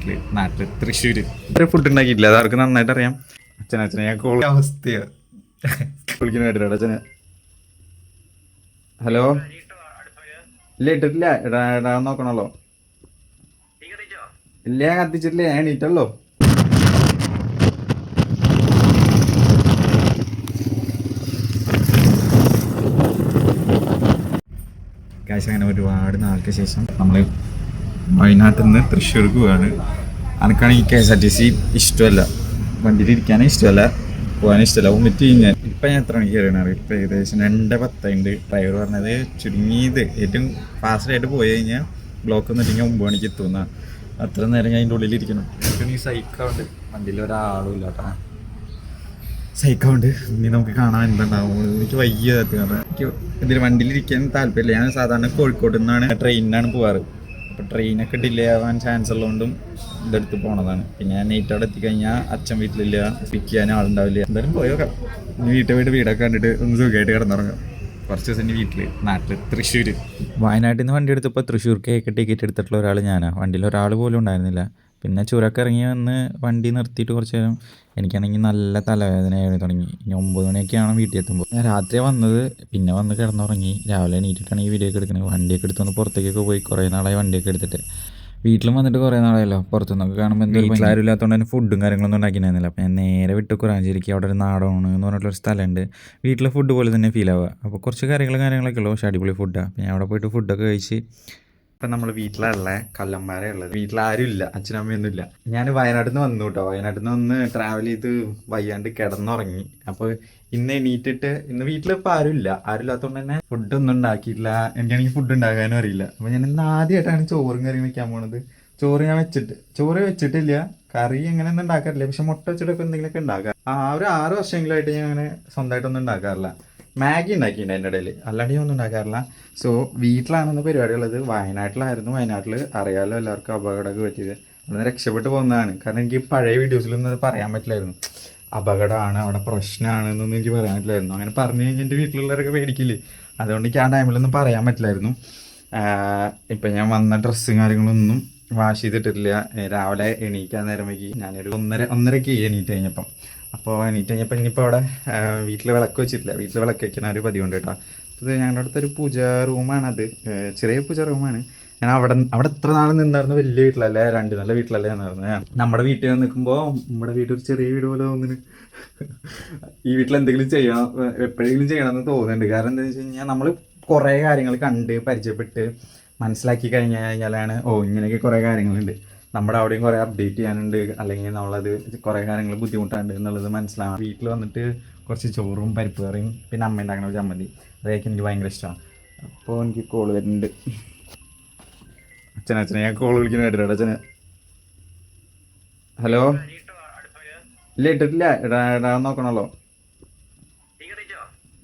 വീട്ടിൽ നാട്ടിൽ തൃശ്ശൂര്. ഇത്ര ഫുഡ് ഉണ്ടാക്കിയിട്ടില്ല. അത് അവർക്ക് നന്നായിട്ട് അറിയാം. അച്ഛൻ അച്ഛനെ ഞാൻ കോൾ അവസ്ഥയാ? വിളിക്കുന്ന കേട്ടില്ല അച്ഛനെ. ഹലോ? ഇല്ല ഇട്ടിട്ടില്ല. എടാ എടാ നോക്കണല്ലോ. ഇല്ല ഞാൻ കത്തിച്ചിട്ടില്ല. ഞാൻ എണീറ്റല്ലോ കാശ് അങ്ങനെ ഒരുപാട് നാൾക്ക് ശേഷം നമ്മൾ വയനാട്ടിൽ നിന്ന് തൃശ്ശൂർക്ക് പോവാണ്. അനക്കാണെങ്കിൽ K S R T C ഇഷ്ടമല്ല. വണ്ടിയിൽ ഇരിക്കാനും ഇഷ്ടമല്ല. പോകാനും ഇഷ്ടമല്ല. വന്നിട്ട് കഴിഞ്ഞാൽ ഇപ്പം ഞാൻ എത്ര മണിക്ക് കയറിയാണ് ഇപ്പം ഏകദേശം രണ്ട് പത്തുണ്ട്. ഡ്രൈവർ പറഞ്ഞത് ചുരുങ്ങിയത്. ഏറ്റവും ഫാസ്റ്റായിട്ട് പോയി കഴിഞ്ഞാൽ ബ്ലോക്ക് നിന്നിട്ടെങ്കിൽ ഒമ്പത് മണിക്ക് എത്തുന്ന. അത്ര നേരം ഞാൻ അതിന്റെ ഉള്ളിൽ ഇരിക്കണം. ഈ സൈക്കുണ്ട് വണ്ടിയിൽ ഒരാളും ഇല്ല കേട്ടോ. സൈക്കൗണ്ട് ഇനി നമുക്ക് കാണാൻ എന്തുണ്ടാവും. എനിക്ക് വയ്യ കാരണം എനിക്ക് ഇതിൽ വണ്ടിയിൽ ഇരിക്കാൻ താല്പര്യമില്ല. ഞാൻ സാധാരണ കോഴിക്കോട് നിന്നാണ് ട്രെയിനിനാണ് പോവാറ്. അപ്പോൾ ട്രെയിനൊക്കെ ഡിലേ ആവാൻ ചാൻസ് ഉള്ളതുകൊണ്ടും ഇതെടുത്ത് പോണതാണ്. പിന്നെ നൈറ്റ് അവിടെ എത്തിക്കഴിഞ്ഞാൽ അച്ഛൻ വീട്ടിലില്ല പിക്ക് ചെയ്യാൻ ആളുണ്ടാവില്ല. എന്തായാലും പോയോക്കാം വീട്ടിൽ പോയിട്ട് വീടൊക്കെ കണ്ടിട്ട് ഒന്ന് സുഖമായിട്ട് കിടന്നുറങ്ങാം. കുറച്ച് ദിവസം ഇനി വീട്ടിൽ നാട്ടിൽ തൃശ്ശൂർ വയനാട്ടിൽ നിന്ന് വണ്ടി എടുത്തപ്പോൾ തൃശ്ശൂർക്കേക്ക് ടിക്കറ്റ് എടുത്തിട്ടുള്ള ഒരാൾ ഞാനാണ് വണ്ടിയിൽ ഒരാൾ പോലും ഉണ്ടായിരുന്നില്ല. പിന്നെ ചുരക്ക് ഇറങ്ങി വന്ന് വണ്ടി നിർത്തിയിട്ട് കുറച്ച് നേരം എനിക്കാണെങ്കിൽ നല്ല തലവേദനയായി തുടങ്ങി. ഇനി ഒമ്പത് മണിയൊക്കെയാണ് വീട്ടിൽ എത്തുമ്പോൾ ഞാൻ രാത്രി വന്നത് പിന്നെ വന്ന് കിടന്നുറങ്ങി. രാവിലെ എണീറ്റിട്ടാണ് ഈ വീഡിയോ ഒക്കെ എടുക്കുന്നത്. വണ്ടിയൊക്കെ എടുത്തൊന്ന് പുറത്തേക്കൊക്കെ പോയി കുറേ നാളായി വണ്ടിയൊക്കെ എടുത്തിട്ട്. വീട്ടിലും വന്നിട്ട് കുറേ നാളായല്ലോ. പുറത്തുനിന്നൊക്കെ കാണുമ്പോൾ എന്തെങ്കിലും വീട്ടിലാരും ഇല്ലാത്തതുകൊണ്ട് തന്നെ ഫുഡും കാര്യങ്ങളൊന്നും ഉണ്ടാക്കിയിട്ടുണ്ടായിരുന്നില്ല. അപ്പോൾ ഞാൻ നേരെ വിട്ട് കുറാഞ്ചേരിക്ക് അവിടെ ഒരു നാടമാണ് എന്ന് പറഞ്ഞിട്ടുള്ള സ്ഥലമുണ്ട്. വീട്ടിലെ ഫുഡ് പോലെ തന്നെ ഫീൽ ആവുക. അപ്പോൾ കുറച്ച് കാര്യങ്ങളും കാര്യങ്ങളൊക്കെ ഉള്ളൂ. പക്ഷേ അടിപൊളി ഫുഡാണ് അപ്പോൾ ഞാൻ അവിടെ പോയിട്ട് ഫുഡൊക്കെ കഴിച്ച് ഇപ്പം നമ്മൾ വീട്ടിലുള്ള കല്ലന്മാരെ ഉള്ളത് വീട്ടിലാരും ഇല്ല അച്ഛനമ്മയൊന്നും ഇല്ല ഞാൻ വയനാട്ടിൽ നിന്ന് വന്നു കേട്ടോ വയനാട്ടിൽ നിന്ന് വന്ന് ട്രാവൽ ചെയ്ത് വയ്യാണ്ട് കിടന്നുറങ്ങി. അപ്പോൾ ഇന്ന് എണീറ്റിട്ട് ഇന്ന് വീട്ടിലിപ്പോൾ ആരും ഇല്ല ആരും ഇല്ലാത്തതുകൊണ്ട് തന്നെ ഫുഡ് ഒന്നും ഉണ്ടാക്കിയിട്ടില്ല. എനിക്കാണെങ്കിൽ ഫുഡ് ഉണ്ടാക്കാനും അറിയില്ല. അപ്പോൾ ഞാൻ ഇന്ന് ആദ്യമായിട്ടാണ് ചോറും കറിയും വെക്കാൻ പോണത്. ചോറ് ഞാൻ വെച്ചിട്ട് ചോറ് വെച്ചിട്ടില്ല. കറി എങ്ങനെ അങ്ങനെയൊന്നും ഉണ്ടാക്കാറില്ല. പക്ഷെ മുട്ട വെച്ചിട്ടൊക്കെ എന്തെങ്കിലുമൊക്കെ ഉണ്ടാക്കാം. ആ ഒരു ആറ് വർഷങ്ങളായിട്ട് ഞാൻ അങ്ങനെ സ്വന്തമായിട്ടൊന്നും ഉണ്ടാക്കാറില്ല. മാഗി ഉണ്ടാക്കിയിട്ടുണ്ട് എന്റെ ഇടയിൽ. അല്ലാണ്ട് ഞാൻ ഒന്നും ഉണ്ടാക്കാറില്ല. സോ വീട്ടിലാണെന്ന് പരിപാടിയുള്ളത് വയനാട്ടിലായിരുന്നു. വയനാട്ടിൽ അറിയാലോ എല്ലാവർക്കും അപകടമൊക്കെ പറ്റിയത്. അന്ന് രക്ഷപ്പെട്ടു പോകുന്നതാണ്. കാരണം എനിക്ക് പഴയ വീഡിയോസിലൊന്നും അത് പറയാൻ പറ്റില്ലായിരുന്നു. അപകടമാണ് അവിടെ പ്രശ്നമാണ് എന്നൊന്നും എനിക്ക് പറയാൻ പറ്റില്ലായിരുന്നു. അങ്ങനെ പറഞ്ഞു കഴിഞ്ഞാൽ എന്റെ വീട്ടിലുള്ളവരൊക്കെ പേടിക്കില്ലേ? അതുകൊണ്ട് എനിക്ക് ആ ടൈമിലൊന്നും പറയാൻ പറ്റില്ലായിരുന്നു. ഇപ്പം ഞാൻ വന്ന ഡ്രസ്സും കാര്യങ്ങളൊന്നും വാഷ് ചെയ്തിട്ടില്ല. രാവിലെ എണീക്കാൻ നേരം വൈകി. ഞാനൊരു ഒന്നര ഒന്നരക്ക് എണീറ്റ് കഴിഞ്ഞപ്പം. അപ്പോൾ എണീറ്റ് കഴിഞ്ഞപ്പോൾ ഇനിയിപ്പോൾ അവിടെ വീട്ടിൽ വിളക്ക് വെച്ചിട്ടില്ല. വീട്ടിൽ വിളക്ക് വയ്ക്കുന്ന ഒരു പതിവുണ്ട് കേട്ടോ. ഇത് ഞങ്ങളുടെ അടുത്തൊരു പൂജ റൂമാണ് അത് ചെറിയ പൂജ റൂമാണ്. ഞാൻ അവിടെ അവിടെ എത്ര നാൾ നിന്നായിരുന്നു. വലിയ വീട്ടിലല്ലേ? രണ്ട് നല്ല വീട്ടിലല്ലേ നിന്നായിരുന്നു? നമ്മുടെ വീട്ടിൽ നിൽക്കുമ്പോൾ നമ്മുടെ വീട്ടിൽ ഒരു ചെറിയ വീട് പോലെ തോന്നുന്നു. ഈ വീട്ടിൽ എന്തെങ്കിലും ചെയ്യണം എപ്പോഴെങ്കിലും ചെയ്യണമെന്ന് തോന്നുന്നുണ്ട്. കാരണം എന്താണെന്ന് വെച്ച് കഴിഞ്ഞാൽ നമ്മൾ കുറേ കാര്യങ്ങൾ കണ്ട് പരിചയപ്പെട്ട് മനസ്സിലാക്കി കഴിഞ്ഞ് കഴിഞ്ഞാലാണ് ഓ ഇങ്ങനെയൊക്കെ കുറേ കാര്യങ്ങളുണ്ട്. നമ്മുടെ അവിടെയും കുറേ അപ്ഡേറ്റ് ചെയ്യാനുണ്ട്. അല്ലെങ്കിൽ നമ്മളത് കുറേ കാര്യങ്ങൾ ബുദ്ധിമുട്ടുണ്ട് എന്നുള്ളത് മനസ്സിലാവും വീട്ടിൽ വന്നിട്ട് കുറച്ച് ചോറും പരിപ്പ് കറിയും പിന്നെ അമ്മ ഉണ്ടാക്കുന്ന ചമ്മന്തി. അതൊക്കെ എനിക്ക് ഭയങ്കര ഇഷ്ടമാണ് അപ്പോൾ എനിക്ക് കോൾ വരുന്നുണ്ട്. അച്ഛനെ അച്ഛനെ ഞാൻ കോൾ വിളിക്കുന്ന കേട്ടോ അച്ഛനെ. ഹലോ ഇല്ല ഇട്ടിട്ടില്ല. ഇടാ ഇടാൻ നോക്കണല്ലോ.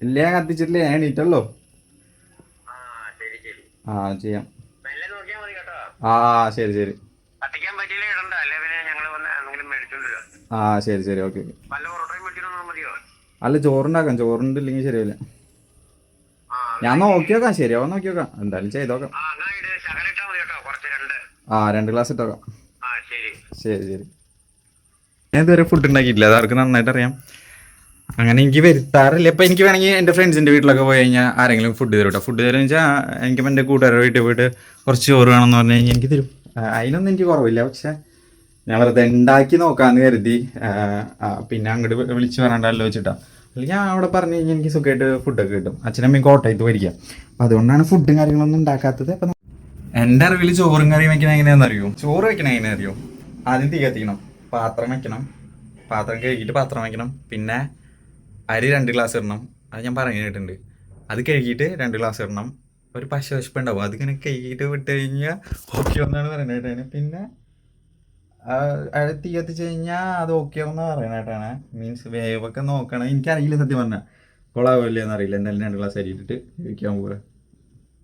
ഇല്ല ഞാൻ കത്തിച്ചിട്ടില്ല. ഞാൻ എണീറ്റല്ലോ. ആ ചെയ്യാം. ആ ശരി ശരി കത്തിക്കാൻ പറ്റിയില്ല ഇടണ്ട അല്ലെ പിന്നെ ഞങ്ങൾ വന്ന് എന്തെങ്കിലും മേടിച്ചോണ്ട് വരാം ആ ശരി ശരി ഓക്കെ. അല്ല ചോറുണ്ടാക്കാം ചോറുണ്ടില്ലെങ്കിൽ ശരിയാവില്ല. ശരിയല്ല ഞാൻ നോക്കി നോക്കാം ശരിയാവാൻ നോക്കി നോക്കാം എന്തായാലും ചെയ്തോക്കാം. ആ രണ്ട്. ആ രണ്ട് ഗ്ലാസ് ഇട്ടോക്കാം. ശരി. ശരി ഞാൻ ഇതുവരെ ഫുഡ് ഉണ്ടാക്കിയിട്ടില്ല. അതാർക്ക് നന്നായിട്ട് അറിയാം. അങ്ങനെ എനിക്ക് വരുത്താറില്ല. ഇപ്പം എനിക്ക് വേണമെങ്കിൽ എന്റെ ഫ്രണ്ട്സിന്റെ വീട്ടിലൊക്കെ പോയി കഴിഞ്ഞാൽ ആരെങ്കിലും ഫുഡ് തരും കേട്ടോ ഫുഡ് തരും വെച്ചാൽ എനിക്ക് എന്റെ കൂട്ടുകാരുടെ വീട്ടിൽ പോയിട്ട് കുറച്ച് ചോറ് വേണമെന്ന് പറഞ്ഞു കഴിഞ്ഞാൽ എനിക്ക് തരും. അതിനൊന്നും എനിക്ക് കുറവില്ല. പക്ഷേ ഞാൻ വെറുതെ ഉണ്ടാക്കി നോക്കാമെന്ന് കരുതി. പിന്നെ അങ്ങോട്ട് വിളിച്ചു പറയണ്ടല്ലോ വെച്ചിട്ടാ. അല്ലെങ്കിൽ ഞാൻ അവിടെ പറഞ്ഞു കഴിഞ്ഞാൽ എനിക്ക് സുഖമായിട്ട് ഫുഡൊക്കെ കിട്ടും. അച്ഛനമ്മയും കോട്ടയത്ത് വരിക അപ്പം അതുകൊണ്ടാണ് ഫുഡും കാര്യങ്ങളൊന്നും ഉണ്ടാക്കാത്തത് അപ്പം എന്റെ അറിവിൽ ചോറും കറിയും വെക്കണ എങ്ങനെയാണെന്ന് അറിയോ ചോറ് വെക്കണ എങ്ങനെയാ അറിയോ ആദ്യം തീ കത്തിക്കണം. പാത്രം വെക്കണം. പാത്രം കഴുകിയിട്ട് പാത്രം വെക്കണം. പിന്നെ അരി രണ്ട് ഗ്ലാസ് ഇടണം. അത് ഞാൻ പറഞ്ഞു കേട്ടിട്ടുണ്ട്. അത് കഴുകിയിട്ട് രണ്ട് ഗ്ലാസ് ഇടണം. ഒരു പശ വിശപ്പുണ്ടാവും. അതിങ്ങനെ കഴുകിയിട്ട് വിട്ട് കഴിഞ്ഞാൽ ഓക്കെ ഒന്നാണ് പറയുന്നത് പിന്നെ തീ കത്തിച്ച് കഴിഞ്ഞാൽ അത് ഓക്കെ ആവുന്ന പറയണേട്ടാണ് മീൻസ് വേവൊക്കെ നോക്കണം. എനിക്കറിയില്ല സത്യം പറഞ്ഞാൽ കൊളാവില്ല എന്നറിയില്ല എന്തായാലും രണ്ട് ഗ്ലാസ് അരിയിട്ടിട്ട് കഴിക്കാൻ പോവുക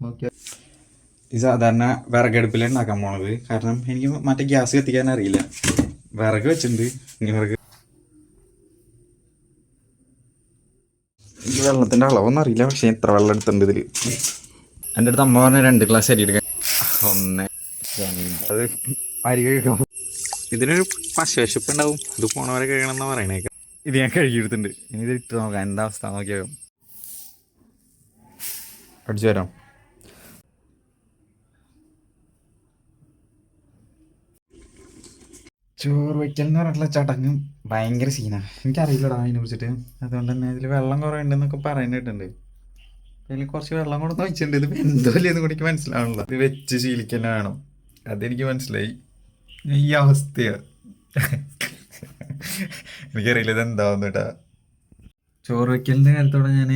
ഓക്കെ ഈ സാധാരണ വിറകടുപ്പിലാണ് ഉണ്ടാക്കാൻ പോണത്. കാരണം എനിക്ക് മറ്റേ ഗ്യാസ് കത്തിക്കാൻ അറിയില്ല. വിറക് വെച്ചിട്ടുണ്ട്. ഇനി വിറക്. എനിക്ക് വെള്ളത്തിന്റെ അളവൊന്നും അറിയില്ല. പക്ഷേ എത്ര വെള്ളം എടുത്തുണ്ട് ഇതിൽ എന്റെ അടുത്ത് അമ്മ പറഞ്ഞ രണ്ട് ഗ്ലാസ് അരി എടുക്കാൻ. ഒന്ന്. അത് അരി കഴിക്കാം ഇതിനൊരു പശുവശപ്പ് ഉണ്ടാവും അത് പോണവരെ കഴിയണം എന്നാ പറയണേക്ക. ഇത് ഞാൻ കഴുകിയെടുത്തിട്ടുണ്ട്. ഇനി ഇത് ഇട്ട് നോക്കാം. എന്താ അവസ്ഥ നോക്കിയാകും അടിച്ചു വരാം ചോറ് വയ്ക്കൽ എന്ന് പറഞ്ഞിട്ടുള്ള ചടങ്ങും ഭയങ്കര സീനാ എനിക്കറിയില്ലടാ അതിനെ കുറിച്ചിട്ട്. അതുകൊണ്ട് തന്നെ ഇതിൽ വെള്ളം കുറവുണ്ടെന്നൊക്കെ പറയുന്നിട്ടുണ്ട് അതിൽ കുറച്ച് വെള്ളം കൂടെ വെച്ചിട്ടുണ്ട് ഇത് എന്തോ ഇല്ലെന്ന് കൂടി എനിക്ക് മനസ്സിലാവണല്ലോ ഇത് വെച്ച് ശീലിക്കാൻ വേണം. അതെനിക്ക് മനസ്സിലായി. ഈ അവസ്ഥയാ. എനിക്കറിയില്ല ഇത് എന്താവുന്നു കേട്ടാ. ചോറ് വെക്കലിന്റെ കാര്യത്തോടെ ഞാൻ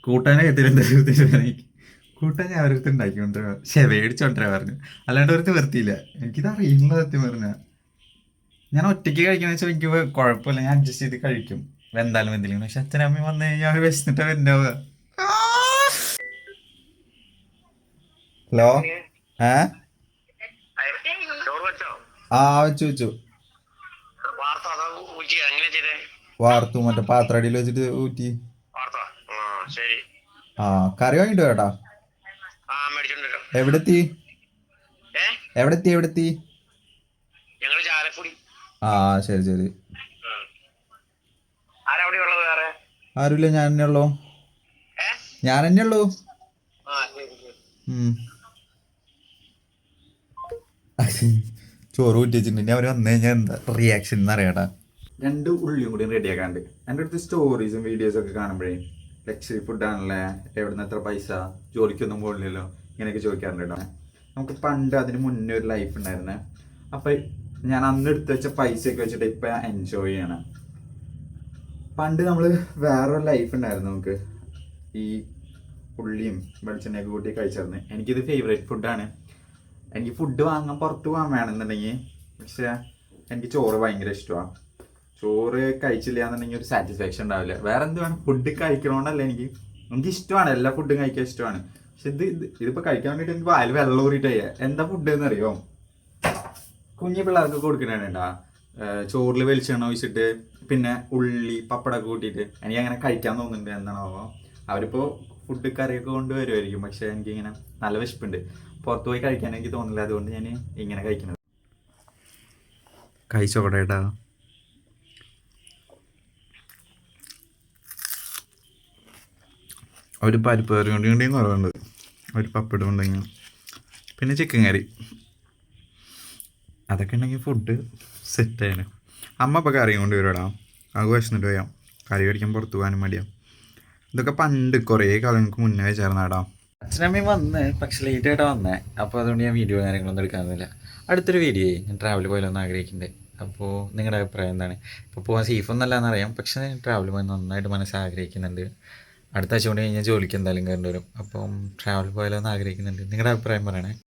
കൂട്ടാനെ എത്തിയിട്ടുണ്ട് കൂട്ടാൻ ഞാൻ അവരടുത്ത് ഉണ്ടാക്കിക്കൊണ്ടിരാ ശേ മേടിച്ചോണ്ടിരാ പറഞ്ഞു. അല്ലാണ്ട് ഒരു നിർത്തിയില്ല എനിക്കിത് അറിയുന്നത് സത്യം പറഞ്ഞ. ഞാൻ ഒറ്റയ്ക്ക് കഴിക്കണ വെച്ചാൽ എനിക്ക് കുഴപ്പമില്ല. ഞാൻ അഡ്ജസ്റ്റ് ചെയ്ത് കഴിക്കും. എന്തായാലും എന്തെങ്കിലും പക്ഷെ അച്ഛനമ്മയും വന്നു കഴിഞ്ഞാൽ അവർ വിശന്നിട്ടാ വരുന്നുണ്ടാവുക ഹലോ? ഏ? ആ വെച്ചു വെച്ചു. വാർത്ത മറ്റേ പാത്രടിയിൽ വെച്ചിട്ട് ഊറ്റി. ആ കറി വാങ്ങിട്ട് കേട്ടാ ആ എവിടെത്തി എവിടെത്തി? ഏ? എവിടെ എത്തി എവിടെ എത്തി ഞങ്ങൾ ചാലക്കുടി. ആ ശരി ശരി. ആരുമില്ല ഞാൻ തന്നെ ഉള്ളൂ. ഞാൻ തന്നെ ഉള്ളൂ. ഉം. ചോറ് ഊറ്റി വെച്ചിട്ടുണ്ട്. ഇനി അവർ വന്നു കഴിഞ്ഞാൽ എന്താ റിയാക്ഷൻ എന്ന് അറിയാട്ടാ രണ്ട് ഉള്ളിയും കൂടി റെഡിയാക്കാണ്ട് എന്റെ അടുത്ത് സ്റ്റോറീസും വീഡിയോസും ഒക്കെ കാണുമ്പോഴേ ലക്ഷറി ഫുഡാണല്ലേ എവിടുന്ന് എത്ര പൈസ? ജോലിക്കൊന്നും പോകില്ലല്ലോ ഇങ്ങനെയൊക്കെ ചോദിക്കാറുണ്ട് നമുക്ക് പണ്ട് അതിന് മുന്നേ ഒരു ലൈഫ് ഉണ്ടായിരുന്നേ. അപ്പം ഞാൻ അന്ന് എടുത്ത് വെച്ച പൈസയൊക്കെ വെച്ചിട്ട് ഇപ്പം എൻജോയ് ചെയ്യണം. പണ്ട് നമ്മൾ വേറൊരു ലൈഫ് ഉണ്ടായിരുന്നു നമുക്ക്. ഈ ഉള്ളിയും വെളിച്ചെണ്ണയൊക്കെ കൂട്ടി കഴിച്ചിരുന്നു എനിക്കിത് ഫേവറേറ്റ് ഫുഡാണ് എനിക്ക് ഫുഡ് വാങ്ങാൻ പുറത്ത് പോകാൻ വേണമെന്നുണ്ടെങ്കിൽ പക്ഷേ എനിക്ക് ചോറ് ഭയങ്കര ഇഷ്ടമാണ് ചോറ് കഴിച്ചില്ല എന്നുണ്ടെങ്കിൽ ഒരു സാറ്റിസ്ഫാക്ഷൻ ഉണ്ടാവില്ല. വേറെ എന്ത് വേണം? ഫുഡ് കഴിക്കണോണ്ടല്ല എനിക്ക്. എനിക്ക് ഇഷ്ടമാണ്. എല്ലാ ഫുഡും കഴിക്കാൻ ഇഷ്ടമാണ്. പക്ഷെ ഇത് ഇത് ഇതിപ്പോൾ കഴിക്കാൻ വേണ്ടിയിട്ട് എനിക്ക് വായിൽ വെള്ളം ഊറിയിട്ടായി എന്താ ഫുഡ് എന്നറിയോ? കുഞ്ഞു പിള്ളേർക്ക് കൊടുക്കണേണ്ടാ ചോറിൽ വെളിച്ചെണ്ണ ഒഴിച്ചിട്ട് പിന്നെ ഉള്ളി പപ്പടമൊക്കെ കൂട്ടിയിട്ട് എനിക്ക് അങ്ങനെ കഴിക്കാൻ തോന്നുന്നുണ്ട് എന്താണാവോ അവരിപ്പോൾ ഫുഡ് കറിയൊക്കെ കൊണ്ടുവരുമായിരിക്കും പക്ഷെ എനിക്ക് എനിക്കിങ്ങനെ നല്ല വിശപ്പുണ്ട്. പുറത്തു പോയി കഴിക്കാൻ എനിക്ക് തോന്നില്ല അതുകൊണ്ട് ഞാൻ ഇങ്ങനെ കഴിക്കുന്നത്. കഴിച്ചോട്ടെ ഏട്ടാ ഒരു പരിപ്പ് കറി കൊണ്ടുണ്ടെങ്കിൽ കുറവുണ്ട് ഒരു പപ്പടം ഉണ്ടെങ്കിൽ പിന്നെ ചിക്കൻ കറി. അതൊക്കെ ഉണ്ടെങ്കിൽ ഫുഡ് സെറ്റാണ് അമ്മ ഇപ്പോൾ കറിയും കൊണ്ട് വരുവാടാ. വിശന്നിട്ട് പോയാം കറി കടിക്കാൻ പുറത്ത് പോകാനും മടിയാ. ഇതൊക്കെ പണ്ട് കുറേ കാലങ്ങൾക്ക് മുന്നേ ചേർന്നാടാ അച്ഛനമ്മയും വന്ന് പക്ഷെ ലേറ്റ് ആയിട്ടാണ് വന്നേ. അപ്പോൾ അതുകൊണ്ട് ഞാൻ വീഡിയോ കാര്യങ്ങളൊന്നും എടുക്കാനില്ല അടുത്തൊരു വീഡിയോ ഞാൻ ട്രാവൽ പോയാലൊന്നും ആഗ്രഹിക്കുന്നുണ്ട് അപ്പോൾ നിങ്ങളുടെ അഭിപ്രായം എന്താണ്? ഇപ്പോൾ പോകാൻ സേഫ് ഒന്നല്ല എന്നറിയാം പക്ഷേ ട്രാവൽ പോകാൻ നന്നായിട്ട് മനസ്സ് ആഗ്രഹിക്കുന്നുണ്ട്. അടുത്ത ആഴ്ച കൊണ്ട് കഴിഞ്ഞാൽ ജോലിക്ക് എന്തായാലും കയറേണ്ടി വരും. അപ്പം ട്രാവൽ പോയാലോ എന്ന് ആഗ്രഹിക്കുന്നുണ്ട്. നിങ്ങളുടെ അഭിപ്രായം പറയണേ.